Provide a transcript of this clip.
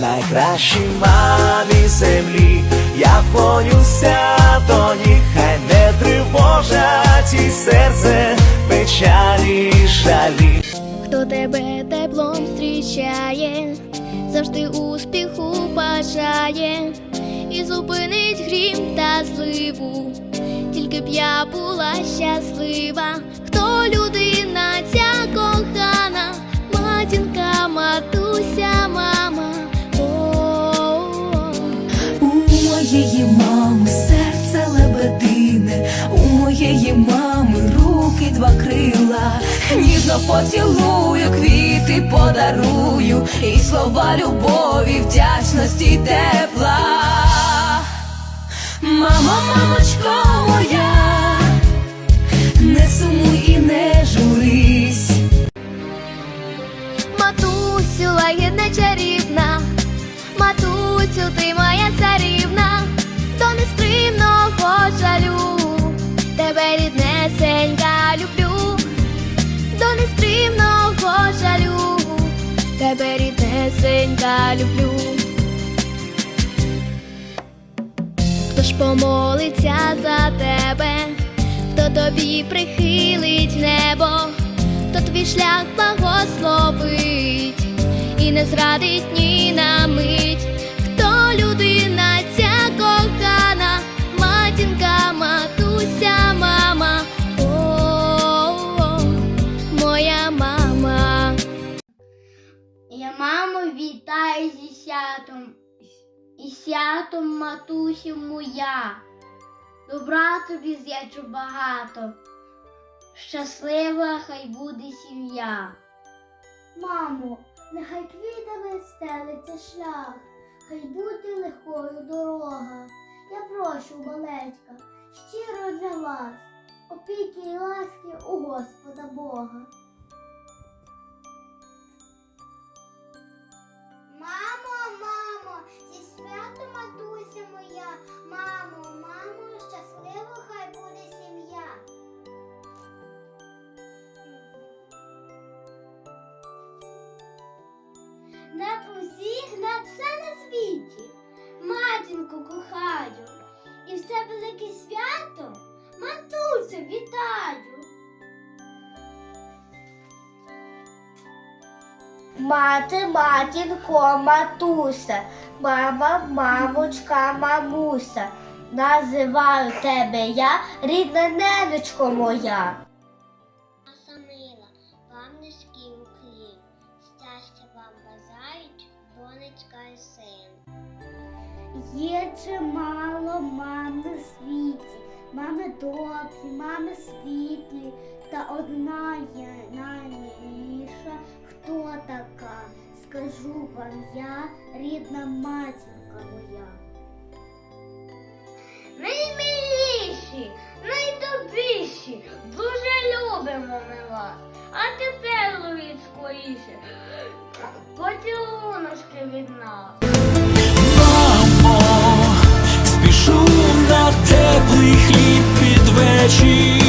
найкращій мамі землі, я вклонюся до ніг, хай не тривожать і серце печалі жалі. Хто тебе теплом зустрічає, завжди успіху бажає і зупинить грім та зливу. Тільки б я була щаслива, хто людина моєї мами руки два крила, ніжно поцілую, квіти подарую, і слова любові, вдячності тепла. Мамо, мамочко моя, тебе ріднесенька люблю. Хто ж помолиться за тебе, хто тобі прихилить небо, хто твій шлях благословить і не зрадить ні Я маму вітаю зі святом, і святом матусі моя. Добра тобі з'ячу багато, щаслива хай буде сім'я. Мамо, нехай квітами стелиться шлях, хай буде легкою дорога. Я прошу, малечка, щиро для вас, опіки і ласки у Господа Бога. Над все на світі. Матінку кохаю. І все велике свято матусю вітаю. Мати, матінко, матуся, мама, мамочка, мамуся. Називаю тебе я, рідна ненечко моя. Донечка і син. Є чимало мам на світі, мами добрі, мами світлі, та одна є наймиліша. Хто така? Скажу вам я, рідна матінка моя. Наймиліші, найдобріші, дуже любимо ми вас. А тепер ловіть скоріше, від. Мамо, спішу на теплий хліб під вечір.